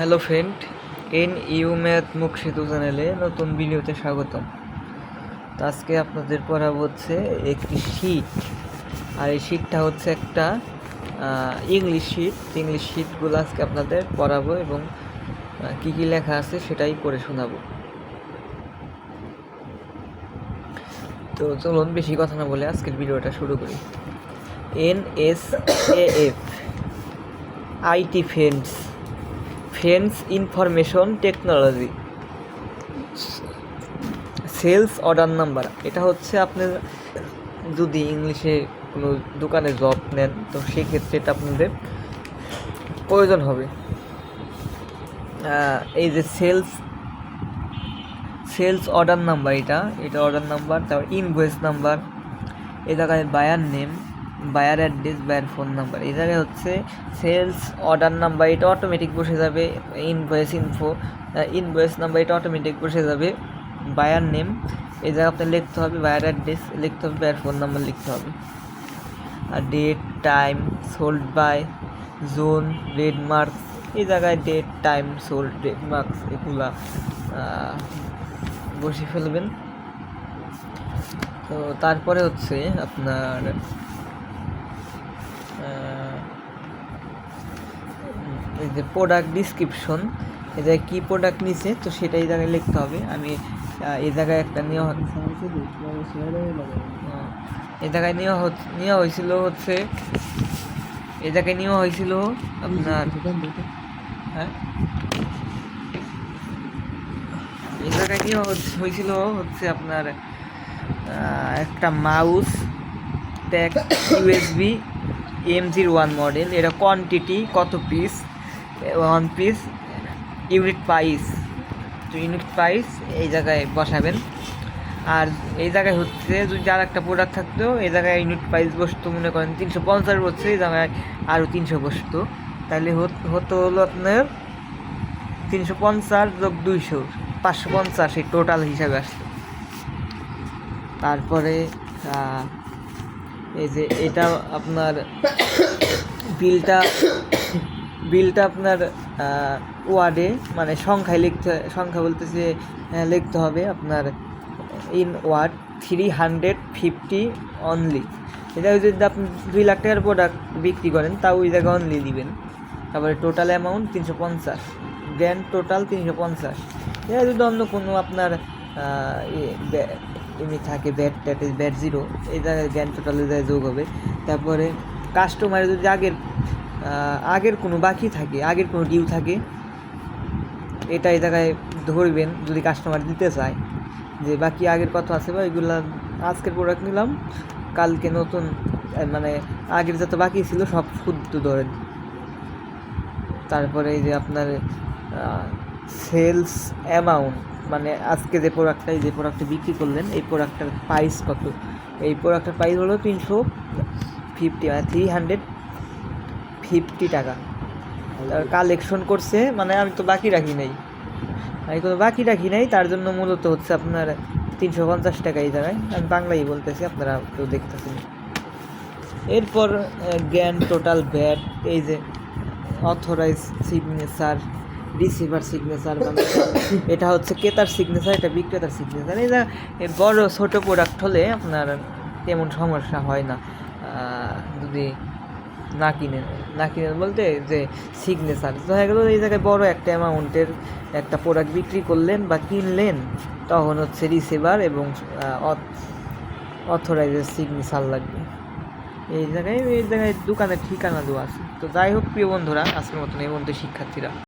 Hello friend, N U math মুখ সেতু চ্যানেলে নতুন ভিডিওতে স্বাগতম। তো আজকে আপনাদের পড়াবো হচ্ছে একটি শীট আর এই শীটটা হচ্ছে একটা ইংলিশ শীট ইংলিশ শীটগুলো আজকে আপনাদের পড়াবো এবং কী কী লেখা আছে সেটাই করে শোনাবো। তো চলুন বেশি কথা না বলে আজকের ভিডিওটা শুরু করি। N S A F IT friends. Friends information technology sales order number এটা হচ্ছে আপনি যদি ইংলিশে কোনো দোকানে জব নেন, তো সেক্ষেত্রে এটা আপনাদের প্রয়োজন হবে। এই যে সেলস সেলস অর্ডার নাম্বার এটা এটা অর্ডার নাম্বার তারপর ইনভয়েস নাম্বার এ জায়গায় buyer name buyer address buyer phone number জায়গায় হচ্ছে সেলস অর্ডার নাম্বার এটা অটোমেটিক বসে যাবে। ইনভয়েস ইনফো ইনভয়েস নাম্বার এটা অটোমেটিক বসে যাবে। বায়ার নেম এই জায়গায় আপনার লিখতে হবে বায়ার অ্যাড্রেস লিখতে হবে বায়ার ফোন নাম্বার লিখতে হবে। আর date time sold by zone red marks এই জায়গায় date time sold red marks এগুলা বসে ফেলবেন। তো তারপরে হচ্ছে আপনার এই যে প্রোডাক্ট ডিসক্রিপশন এই জায়গায় কী প্রোডাক্ট নিছে, তো সেটা এই জায়গায় লিখতে হবে। আমি এই জায়গায় একটা নেওয়া এই জায়গায় নেওয়া নেওয়া হয়েছিল হচ্ছে, এই জায়গায় নেওয়া হয়েছিল আপনার হ্যাঁ? এই জায়গায় নেওয়া হয়েছিল হচ্ছে আপনার একটা mouse tag USB M zero one model এটা কোয়ান্টিটি কত piece one piece unit price তো ইউনিট প্রাইস এই জায়গায় বসাবেন। আর এই জায়গায় হচ্ছে যদি আর একটা প্রোডাক্ট থাকতো, এই জায়গায় ইউনিট প্রাইস বসতো মনে করেন তিনশো পঞ্চাশ বসছে এই জায়গায় আরও তিনশো বসতো। তাহলে হত- হলো আপনার তিনশো পঞ্চাশ যোগ দুইশো, পাঁচশো পঞ্চাশ এই টোটাল হিসাবে আসতো তারপরে এই যে এটা আপনার বিলটা বিলটা আপনার ওয়ার্ডে মানে সংখ্যায় লিখতে সংখ্যা বলতেছে আহ, লিখতে হবে আপনার in word three hundred fifty only এটা যদি আপনি দুই লাখ টাকার প্রোডাক্ট বিক্রি করেন তাও ওই জায়গায় অনলি দিবেন। তারপরে টোটাল অ্যামাউন্ট তিনশো পঞ্চাশ। গ্র্যান্ড টোটাল তিনশো পঞ্চাশ। এটা যদি অন্য কোনো আপনার এমনি থাকে ব্যাট ট্যাট ব্যাট জিরো এই জায়গায় গ্র্যান্ড টোটাল যোগ হবে। তারপরে কাস্টমারের যদি আগের আগের কোনো বাকি থাকে, আগের কোনো ডিউ থাকে, এটা এই জায়গায় ধরবেন, যদি কাস্টমার দিতে চায়, যে বাকি আগের কথা আছে বা এগুলা আজকের প্রোডাক্ট নিলাম, কালকে নতুন মানে আগের যত বাকি ছিল সব শুদ্ধ ধরেন। তারপরে এই যে আপনার সেলস অ্যামাউন্ট মানে আজকে যে প্রোডাক্টটা এই যে প্রোডাক্টটা বিক্রি করলেন, এই প্রোডাক্টটার প্রাইস কত? এই প্রোডাক্টের প্রাইস হলো তিনশো ফিফটি মানে থ্রি হান্ড্রেড ফিফটি টাকা। কালেকশন করছে মানে আমি তো বাকি রাখি নাই। আমি কোনো বাকি রাখি নাই, তার জন্য মূলত হচ্ছে আপনার তিনশো পঞ্চাশ টাকা এই জায়গায়। আমি বাংলাই বলতেছি, আপনারা কেউ দেখতেছেন এরপর জ্ঞান টোটাল ব্যাট এই যে অথরাইজ সিগনেচার রিসিভার সিগনেচার মানে এটা হচ্ছে ক্রেতার সিগনেচার এটা বিক্রেতার সিগনেচার এই যে বড় ছোট প্রোডাক্ট হলে আপনার তেমন সমস্যা হয় না। যদি না কিনেন না কিনেন বলতে যে সিগনেচার তো হয়ে গেলো এই জায়গায় বড় একটা অ্যামাউন্টের একটা প্রোডাক্ট বিক্রি করলেন বা কিনলেন, তখন হচ্ছে রিসিভার এবং অথরাইজের সিগনেচার লাগবে। এই জায়গায় এই জায়গায় দোকানের ঠিকানা দেওয়া আছে। তো যাই হোক, প্রিয় বন্ধুরা, আজকের মতন এই বন্ধু শিক্ষার্থীরা।